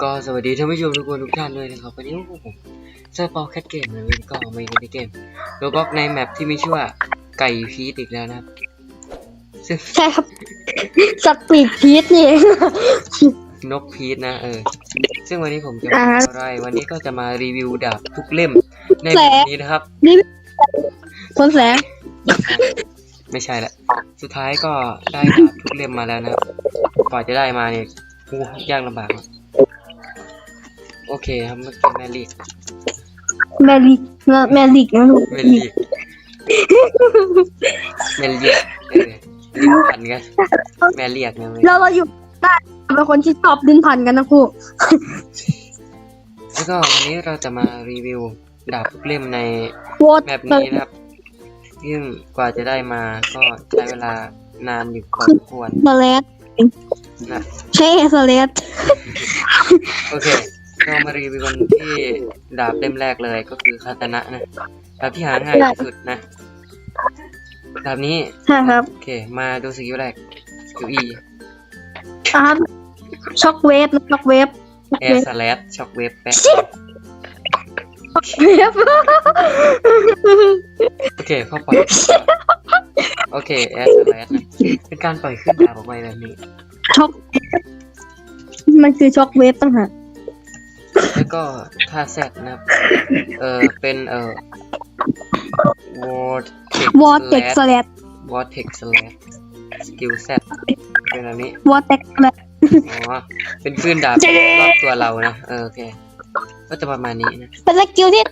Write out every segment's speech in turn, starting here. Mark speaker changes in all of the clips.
Speaker 1: โอเคก็สวัสดีท่านผู้ชมทุกคนทุกท่านด้วยนะครับวันนี้พวกผมเซอร์ปอแคทเกมนะวันนี้ก็มาอยู่ในเกมโรบ็อกในแมปที่มีชื่อว่าไก่พีทอีกแล้วนะครับซึ่ง
Speaker 2: ใช่ครับสัตว์ปีกพีชนี่เอง
Speaker 1: นกพีทนะเออซึ่งวันนี้ผมจะ
Speaker 2: อ่า
Speaker 1: มาอะไรวันนี้ก็จะมารีวิวดาบทุกเล่มในแบบนี้นะครับ
Speaker 2: คนแสง
Speaker 1: ไม่ใช่ละสุดท้ายก็ได้ดาบทุกเล่มมาแล้วนะครับกว่าจะได้มาเนี่ยโอ้ยากลำบากมาก โอเคครับเมื่อกี้แม่ลีก
Speaker 2: แมริกนะแมริกนะลูก
Speaker 1: เมลีกเมลีกเออลิ้นพันกันแม่เรียกนะเว้ย
Speaker 2: เราเราอยู่ได้เป็นคนที่ชอบดินพันกันนะครู
Speaker 1: แล้วก็วันนี้เราจะมารีวิวดาบทุกเล่มใน
Speaker 2: วอต
Speaker 1: แบบนี้นะครับซึ่งกว่าจะได้มาก็ใช้เวลานานอยู่พอสมควร
Speaker 2: สเลส
Speaker 1: นะ
Speaker 2: ใช่สเลส
Speaker 1: โอเค เรามารีวิวกันที่ดาบเล่มแรกเลยก็คือคาตานะนะดาบที่หาง่ายที่สุดนะดาบนี้
Speaker 2: ใช่ครับ
Speaker 1: โอเค มาดูสกิลแรกสกิล E
Speaker 2: อ่าช็อกเวฟนะช็อกเวฟช็อก
Speaker 1: แอ
Speaker 2: เว
Speaker 1: ร์
Speaker 2: ฟ
Speaker 1: สแลชช็อคเวฟแปะ
Speaker 2: เวฟ
Speaker 1: โอเคเข้าปล่อยโอเคแอร์สแลชนะเป็นการปล่อยขึ้นดาบออกไปแบบนี้
Speaker 2: ช็อกมันคือช็อกเวฟตั้งหาก
Speaker 1: แล้ว ก็ท่าแซดนะครับเออเป็นเออ vortex
Speaker 2: วอเต็กส
Speaker 1: slash
Speaker 2: เลส
Speaker 1: vortex slash skill set เป็นแบบนี้
Speaker 2: วอเต็กสเลส
Speaker 1: อ๋อเป็นคลื่นดาบรอบตัวเรานะเออโอเค ก็จะประมาณนี้นะ
Speaker 2: เป็นสกิลที่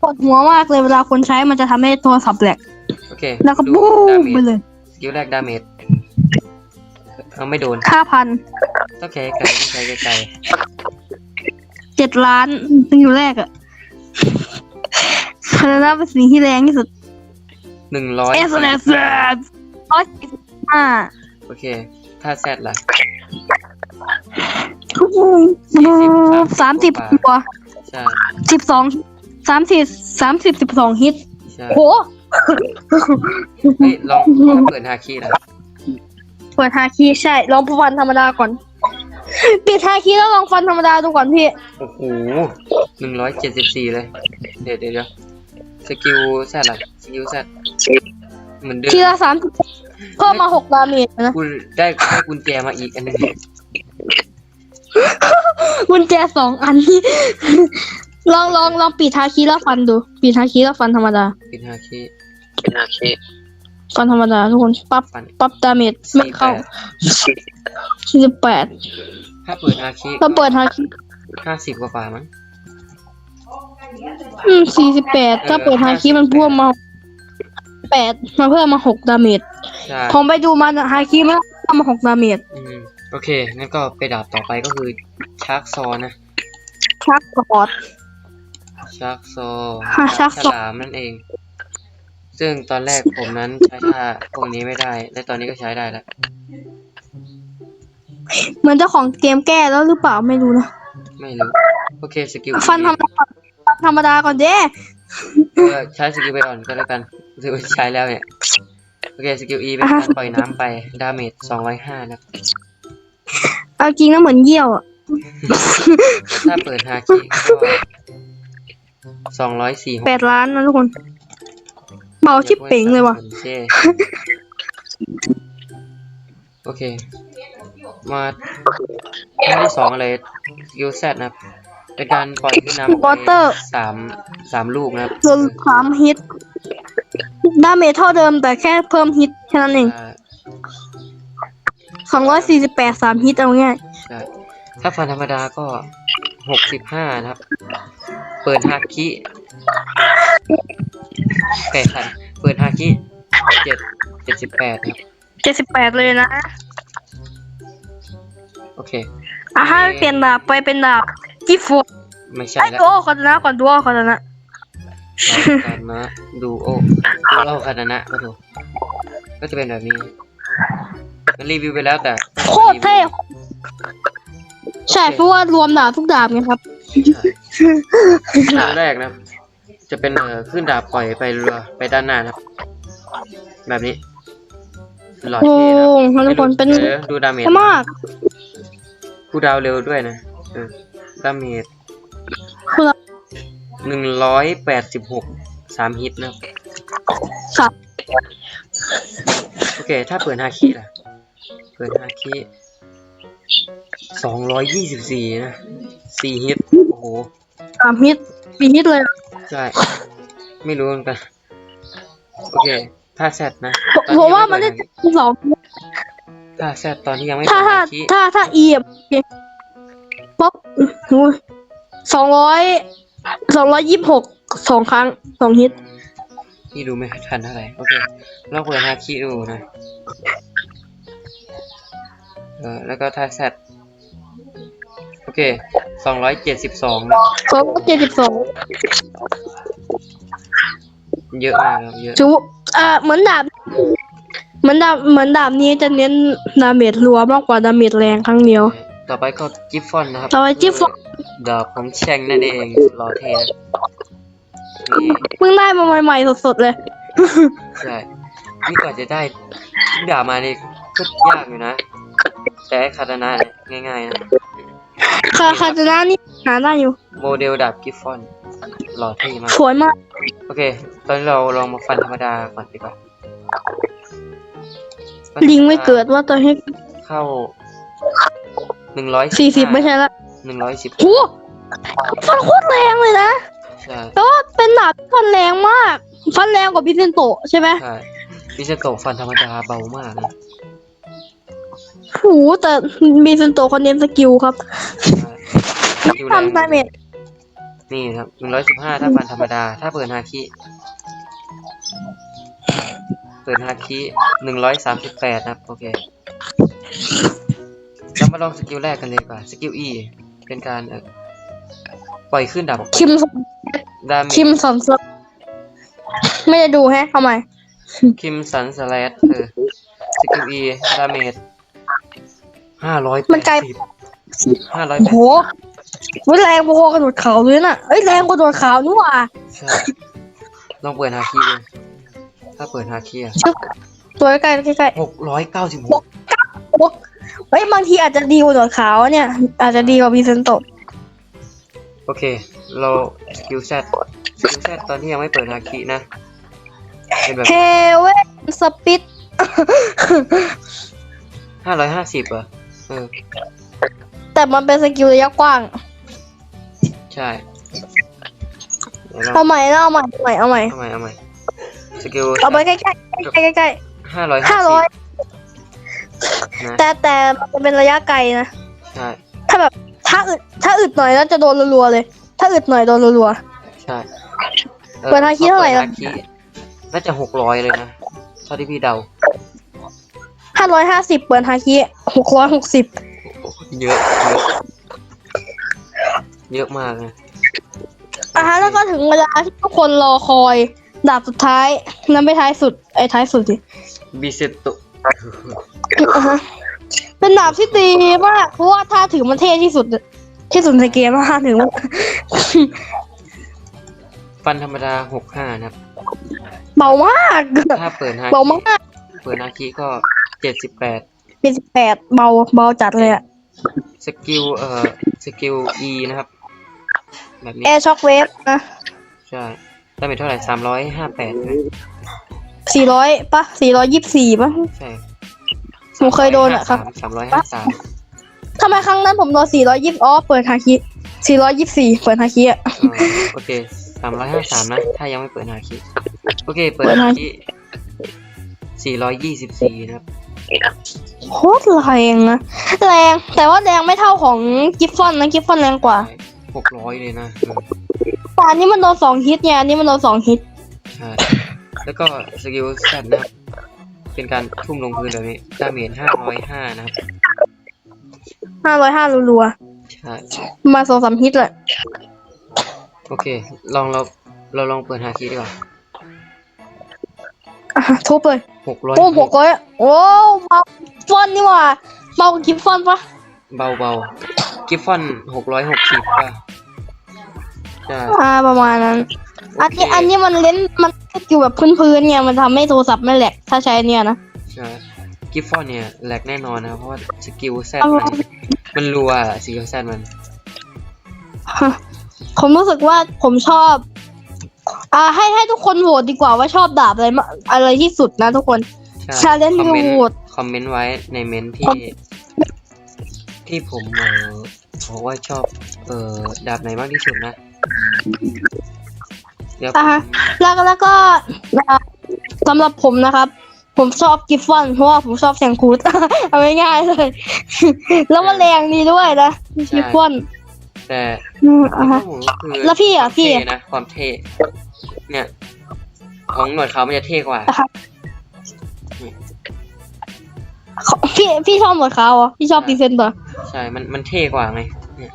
Speaker 2: ปวดหัวมากเลยเวลาคนใช้มันจะทำให้โทรศัพท์แหลก
Speaker 1: โอเค
Speaker 2: แล้วก็
Speaker 1: ดู
Speaker 2: บู
Speaker 1: ดามเม
Speaker 2: ไป
Speaker 1: จ
Speaker 2: เลย
Speaker 1: สกิลแรกดาเมจเอาไม่โดน
Speaker 2: ค่าพัน
Speaker 1: ต้องแค่ไกลต้องใช้ไกล
Speaker 2: เจ็ดล้านสกิลแรกอะคาราเป็นสิ่งที่แรงที่สุด
Speaker 1: หนึ่งร้อย
Speaker 2: เอสเลสร้อยสี่สิบห้า
Speaker 1: โอเคท่าแซดล่ะ
Speaker 2: สามสิบตัว
Speaker 1: ใช่
Speaker 2: สิบสองสามสิบสามสิบสิบสองฮิต
Speaker 1: ใช่
Speaker 2: โห
Speaker 1: เฮ้ยลองลองเปิดฮาคิล่ะ
Speaker 2: เปิดฮาคีใช่ ลองฟันธรรมดาก่อน ปิดฮาคีแล้วลองฟันธรรมดาดูก่อนพี่
Speaker 1: โอ้โหหนึ่งร้อยเจ็ดสิบสี่เลย เดี๋ยวเดี๋ยวเดี๋ยวสกิลแซดล่ะสกิลแซดเหมือนเดิม
Speaker 2: ทีละสามเพิ่มมาหกดาเมจนะ
Speaker 1: กูได้ได้กุญแจมาอีกอันหนึง
Speaker 2: กุญแจสองอัน ลองลองลองปิดฮาคีแล้วฟันดูปิดฮาคีแล้วฟันธรรมดา
Speaker 1: เป็นฮาคิ
Speaker 2: ฟันธรรมดาทุกคนปั๊บ
Speaker 1: ฟัน
Speaker 2: ปั๊บดาเมจไม่เข้าสี่สิบแปด
Speaker 1: ถ้าเปิดฮาคิ
Speaker 2: ถ้าเปิดฮาคี
Speaker 1: ห้าสิบกว่าฝ่ามั้ง
Speaker 2: อืมสี่สิบแปดถ้าเปิดฮาคีมันเพิ่มมาแปดมาเพิ่มมาหกดาเมจ
Speaker 1: ใช่
Speaker 2: ผมไปดูมันฮาคีมันเพิ่มมาหกดาเมจ
Speaker 1: อืมโอเค งั้นก็ไปดาบต่อไปก็คือชาร์กซอนะ
Speaker 2: ชักกอด
Speaker 1: ชาร์กซอ
Speaker 2: ฮะ Shark
Speaker 1: ฉ
Speaker 2: Saw
Speaker 1: ลามนั่นเอง ซึ่งตอนแรกผมนั้นใช้ท่าพวกนี้ไม่ได้ และตอนนี้ก็ใช้ได้แล้ว
Speaker 2: เหมือนเจ้าของเกมแก้แล้วหรือเปล่าไม่รู้นะ
Speaker 1: ไม่รู้ โอเคสกิล
Speaker 2: ฟันธรรมดาก่อนฟันธรรมดาก่อนเด้
Speaker 1: เออใช้สกิลไปก่อนก็แล้วกันถือว่าใช้แล้วเนี่ย โอเคสกิล E เป็นการปล่อยน้ำไป ดาเมจสองร้อยห้านะ
Speaker 2: เอาจริงนะเหมือนเยี่ยวอะ
Speaker 1: ถ้าเปิดฮาคิก็สองร้อยสี่
Speaker 2: แปดล้านนะทุกคน เบาชิบเป๋งเลยว่ะ
Speaker 1: โอเค มาท่าที่สองอะไรสกิลแซดนะครับเป็นการปล่อยขึ้นน้ำไป
Speaker 2: Water
Speaker 1: สามสามลูกนะครับ
Speaker 2: โดนสามฮิตดาเมจเท่าเดิมแต่แค่เพิ่มฮิตแค่นั้นเอง
Speaker 1: อ่า
Speaker 2: สองร้อยสี่สิบแปดสามฮิตเอาง่าย
Speaker 1: ใช่ถ้าฟันธรรมดาก็หกสิบห้านะครับ เปิดฮาคิ ไก่ขันเปิดฮาคิเจ็ดเจ็ดสิบแปดครับ
Speaker 2: เจ็ดสิบแปดเลยนะ
Speaker 1: โอเค
Speaker 2: อะถ้าเปลี่ยนดาบไปเป็นดาบกี่ฟู
Speaker 1: ไม่ใช่
Speaker 2: ไอ้
Speaker 1: แล้ว
Speaker 2: ตัวคอนนะก่อนตัวคอนนะ
Speaker 1: คานะดูโอดูโอคานะก็ถูกก็จะเป็นแบบนี้มันรีวิวไปแล้วแต่
Speaker 2: โคตรเท่ใช่เพราะว่ารวมดาบทุกดาบไงครับ
Speaker 1: ครั้งแรกนะครับ จะเป็นเอ่อขึ้นดาบปล่อยไปเรือไปด้านหน้านะครับ แบบนี้หลอด
Speaker 2: โอ้
Speaker 1: เท่นะ
Speaker 2: ทุกคนเป็น
Speaker 1: ดี๋ยวดูดาเมจ
Speaker 2: เท่มาก
Speaker 1: คูลดาวน์เร็วด้วยนะเอออดาเมจ
Speaker 2: คือ
Speaker 1: หนึ่งร้อยแปดสิบหกสามฮิตนะครับ
Speaker 2: ครับ
Speaker 1: โอเค ถ้าเปิดฮาคิล่ะ เปิดฮาคิสองร้อยยี่สิบสี่นะสี่ฮิต โอ้โห
Speaker 2: สามฮิตสี่ฮิตเลย
Speaker 1: ใช่ไม่รู้เหมือนกันโอเค ถ้าแซดนะตอ
Speaker 2: ผมว่า
Speaker 1: ยัง
Speaker 2: มันได้
Speaker 1: เปิฮ
Speaker 2: สอง
Speaker 1: ถ้าแซดตอนที่ยังไม่
Speaker 2: ถ้า
Speaker 1: เปิด
Speaker 2: ถ้า
Speaker 1: ฮาคิ
Speaker 2: ถ้าถ้าอีอะป๊อปสองร้อยสองร้อยยี่สิบหกสองครั้งสองฮิต
Speaker 1: พี่ดูไม่ทันเท่าไหร่โอเคลองเปิดฮาคิดูนะเออแล้วก็ถ้าแซดโอ เคสองร้อยเจ็ดสิบสองนะ
Speaker 2: สองร้อยเจ็ดสิบสอง
Speaker 1: เยอะมากครับเยอะ
Speaker 2: จูอ่าเหมือนดาบเหมือนดาบเหมือนดาบนี้จะเน้นดาเมจรัวมากกว่าดาเมจแรงครั้งเดียว
Speaker 1: ต่อไปก็กิฟฟอนนะครับ
Speaker 2: ต่อไปกิฟฟอน
Speaker 1: ดาบของแช่งนั่นเองรอเทนะนี่
Speaker 2: เพิ่งได้มาใหม่ๆสดๆเลย
Speaker 1: ใช่นี่ก่อนจะได้ดาบมานี่ก็ยากอยู่นะ แต่ไอ้คาตานะเนี่ยง่ายๆนะ
Speaker 2: คาคาตานะนี่หาได้อยู่
Speaker 1: โมเดลดาบกิฟฟอนหล่อเท่มาก
Speaker 2: สวยมาก
Speaker 1: โอเค ตอนนี้เราลองมาฟันธรรมดาก่อนดีกว่าฟัน
Speaker 2: ลิงไม่เกิดว่าตอนให้
Speaker 1: เข้าหนึ่งร้อย
Speaker 2: สี่สิบไม่ใช่ละ
Speaker 1: หนึ่งร้อยสิบ
Speaker 2: โหฟันโคตรแรงเลยนะ
Speaker 1: ใช่
Speaker 2: แต่ว่าเป็นดาบที่ฟันแรงมาก ฟันแรงกว่าพิเซนโตะใช่ไหม
Speaker 1: ใช่ดิเซโตะฟันธรรมดาเบามากนะ
Speaker 2: โหแต่มีเซนโตะเขาเน้นสกิลครับ
Speaker 1: ใช่สกิลแรง
Speaker 2: ทำดาเมจ
Speaker 1: นี่ครับหนึ่งร้อยสิบห้าถ้าฟันธรรมดา ถ้าเปิดฮาคิเปิดฮาคิหนึ่งร้อยสามสิบแปดนะครับ โอเค เรามาลองสกิลแรกกันเลยดีกว่า สกิล E เป็นการเอ่อปล่อยขึ้นดับ
Speaker 2: คิม
Speaker 1: ดาเม
Speaker 2: คิ
Speaker 1: จ
Speaker 2: มสันสลับไม่ได้ดูแฮะทำไม
Speaker 1: คิมสันสแลดเออสกิล E ดาเมจ ห้าร้อยแป
Speaker 2: มัน
Speaker 1: ด
Speaker 2: ไกล
Speaker 1: สิบห้าร้อย
Speaker 2: โอ้
Speaker 1: แปด
Speaker 2: โหมันแรงพอๆกับโดดเขาเลยน่ะเอ้ยแรงกว่าโดดเขานี่หว่า
Speaker 1: ใช่ลองเปิดฮาคิดูถ้าเปิดฮาคิอะ
Speaker 2: ชึบตัวใกล้ๆใกล้
Speaker 1: หกร้อยเก้าสิบหก
Speaker 2: ๆโอ้เฮ้ยบางทีอาจจะดีกว่าโดดขาวเนี่ย อาจจะดีกว่าพิเซนโตะ
Speaker 1: โอเค เราสกิลแซดสกิลแซดตอนที่ยังไม่เปิดฮาคินะ เป็นแบบ
Speaker 2: เฮเวนสปิด
Speaker 1: ห้าร้อยห้าสิบอะเอ อ
Speaker 2: แต่มันเป็นสกิลระยะกว้าง
Speaker 1: ใช่เดี๋ยวเรา
Speaker 2: เอาใหม่นะเอาใหม่เอาใหม่เอาใหม่
Speaker 1: เอาใหม่เอาใหม่สกิล
Speaker 2: เอาไปใกล้ๆใกล้ๆใกล้
Speaker 1: ห้าร้อย
Speaker 2: ๆ
Speaker 1: ห้า
Speaker 2: ห้า
Speaker 1: สิ
Speaker 2: ร้อย
Speaker 1: บนะ
Speaker 2: แต่แต่มันเป็นระยะไกลนะ
Speaker 1: ใช่
Speaker 2: ถ้าแบบถ้าอึดถ้าอึดหน่อยแล้วจะโดนรัวๆเลย ถ้าอึดหน่อยโดนรัว
Speaker 1: ใช่
Speaker 2: เปิดฮาคิเท่าไหร่
Speaker 1: ปิด
Speaker 2: ล่ะ
Speaker 1: ฮาคิน่าจะหกร้อยเลยนะเท่าที่พี่เดา
Speaker 2: ห้า ร้อยห้าสิบเปิดฮาคิหกร้อยหกสิบ
Speaker 1: เยอะ เยอะ เยอะมากนะ
Speaker 2: อะฮะแล้วก็ถึงเวลาที่ทุกคนรอคอย ดาบสุดท้ายนั้นไม่ท้ายสุด ไอ้ท้ายสุดสิ
Speaker 1: บิเซโต
Speaker 2: อะฮะเป็นดาบที่ดีมากเพราะว่าถ้าถือมันเท่ที่สุด ที่สุดในเกมถ้าถือมัน
Speaker 1: ฟันธรรมดาหกห้านะครับ
Speaker 2: เบามาก
Speaker 1: ถ้าเปิดฮา
Speaker 2: เบา
Speaker 1: คิ
Speaker 2: มาก
Speaker 1: เปิดฮาคิก็เจ็ดสิบแปด
Speaker 2: เป็นสิบแปดเบาเบาจัดเลยอะ
Speaker 1: สกิลเอ่อสกิล E นะครับ แบบนี้
Speaker 2: แอร์ช็อคเวฟนะ
Speaker 1: ใช่ได้เป็นเท่าไหร่สามร้อยห้าแปด
Speaker 2: สี่ร้อยปะสี่ร้อยยี่สิบสี่ปะ
Speaker 1: ใช่
Speaker 2: ผมเคยโดนอะครับ
Speaker 1: สามร้อยห้าสาม
Speaker 2: ทำไมครั้งนั้นผมโดนสี่ร้อยยี่สิบอ๋อเปิดฮาคิสี่ร้อยยี่สิบสี่เปิดฮาคิอะ
Speaker 1: โอเคสามร้อยห้าสามนะ ถ้ายังไม่เปิดฮาคิโอเค เปิด
Speaker 2: เปิด
Speaker 1: ฮา
Speaker 2: ฮาคิ
Speaker 1: คิสี่ร้อยยี่สิบสี่นะครับ
Speaker 2: โคตรแรงนะแรงแต่ว่าแรงไม่เท่าของกิฟฟอนนะกิฟฟอนแรงกว่า
Speaker 1: หกร้อยเลยนะเออ
Speaker 2: แต่อันนี้มันโดนสองฮิตไงอันนี้มันโดนสองฮิต
Speaker 1: ใช่แล้วก็สกิลแซดนะครับเป็นการทุ่มลงพื้นแบบนี้ดาเมจห้าร้อยห้านะครับ
Speaker 2: ห้าร้อยห้ารัว
Speaker 1: ใช่
Speaker 2: ๆมาสองสามฮิตแหละ
Speaker 1: โอเค ลองเราเราลองเปิดฮาคิดีกว่า
Speaker 2: อะ ทุบเลย
Speaker 1: หกร้อย
Speaker 2: โอ้หกร้อยโอ้เบาฟอนนี่หว่าเบากว่ากิฟฟอนปะ
Speaker 1: เบาเบากิฟฟอนหกร้อยหกสิบป่ะใช่
Speaker 2: อ่าประมาณนั้น อันนี้
Speaker 1: โอเค
Speaker 2: อันนี้มันเล่นมันสกิลแบบพื้นๆเนี่ยมันทำให้โทรศัพท์ไม่แหลกถ้าใช้เนี่ยนะ
Speaker 1: ใช่กิฟฟอนเนี่ยแหลกแน่นอนนะครับเพราะว่าสกิลแซด
Speaker 2: เอา
Speaker 1: มันมันรัวอะสกิลแซดมัน
Speaker 2: ผมรู้สึกว่าผมชอบ อ่าให้ให้ทุกคนโหวตดีกว่าว่าชอบดาบอะไรมากอะไรที่สุดนะทุกคน
Speaker 1: ใช่
Speaker 2: Challenge
Speaker 1: คอมเมนต์
Speaker 2: Vote
Speaker 1: คอมเมนต์ไว้ในเมนต์ที่ ที่ผมเออบอกว่าชอบ เออดาบไหนมากที่สุดนะเดี๋ยวผ
Speaker 2: อ่าฮะ
Speaker 1: ม
Speaker 2: แล้วก็แล้วก็อ่าสำหรับผมนะครับ ผมชอบกิฟฟอนเพราะว่าผมชอบแซงคูด เอาง่ายๆเลย แล้วมันแรงดีด้วยนะกิฟฟอน
Speaker 1: แต่
Speaker 2: อืมอ่าฮะ
Speaker 1: ผมก็คือ
Speaker 2: แล้วพี่อะพี่
Speaker 1: เท่นะความเท่ เนี่ย ของหนวดเขามันจะเท่กว่า
Speaker 2: พี่พี่ชอบหมวดขาวเหรอพี่ชอบดีเซนต์เหรอ
Speaker 1: ใช่ มันมันเท่กว่าไงเนี่ย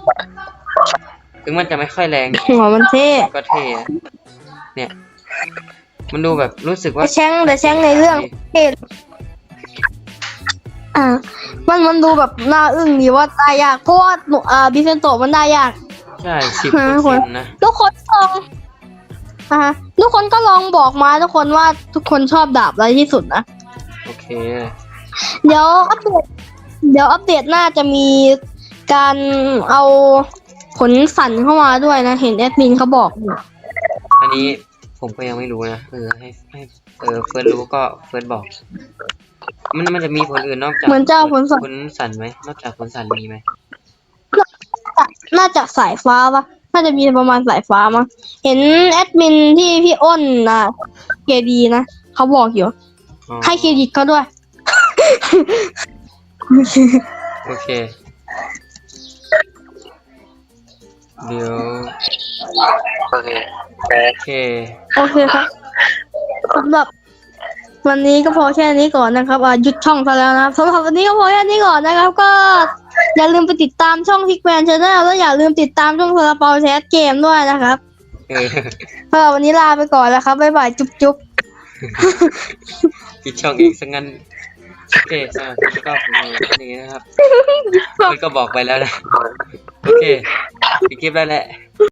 Speaker 1: ถึงมันจะไม่ค่อยแรง
Speaker 2: หัวมันเท่
Speaker 1: ก็เท่อะเนี่ย มันดูแบบรู้สึกว่า
Speaker 2: แต่แชงแต่แชงในเรื่องเท่อ่า มันมันดูแบบน่าอึ้งดีว่าตายยากเพราะว่าหนูอ่าดิเซนโตมันได้ยาก
Speaker 1: ใช่สิบเปอร์เซ็นต์นะ
Speaker 2: ทุกคนลอง อ่าฮะทุกคนก็ลองบอกมาทุกคนว่าทุกคนชอบดาบอะไรที่สุดนะ
Speaker 1: โอเค
Speaker 2: เดี๋ยวอัปเดตเดี๋ยวอัปเดตหน้าจะมีการเอาผลสั่นเข้ามาด้วยนะ เห็นแอดมินเขาบอกอยู่
Speaker 1: อันนี้ผมก็ยังไม่รู้นะเออให้ให้เออเฟิร์นรู้ก็เฟิร์นบอก มันมันจะมีผลอื่นนอกจาก
Speaker 2: เหมือนเจ้าผลสั่น
Speaker 1: ผลสั่นไหมนอกจากผลสั่นมีไหม
Speaker 2: น่าจะสายฟ้าปะ น่าจะมีประมาณสายฟ้ามั้งเห็นแอดมินที่พี่อ้นนะเคดีนะเขาบอกอยู่
Speaker 1: อ๋อ
Speaker 2: ให้เครดิตเขาด้วย
Speaker 1: โอเค เดี๋ยว
Speaker 3: โอเค
Speaker 1: โอเค
Speaker 2: โอเคครับสำหรับ วันนี้ก็พอแค่นี้ก่อนนะครับอ่าหยุดช่องซะแล้วนะครับสำหรับวันนี้ก็พอแค่นี้ก่อนนะครับ ก็ อย่าลืมไปติดตามช่องพิกแมนชาแนลแล้วอย่าลืมติดตามช่องซาลาเปาแชทเกมด้วยนะครับ
Speaker 1: เออ
Speaker 2: สำหรับวันนี้ลาไปก่อนแล้วครับบ๊ายบายจุ๊บจุ๊บ
Speaker 1: ปิดช่องอีกสักงั้นโอเคสำหรับคลิปก็ผมเอาแค่นี้นะครับมันก็บอกไปแล้วนะ โอเคปิดคลิปได้แหละ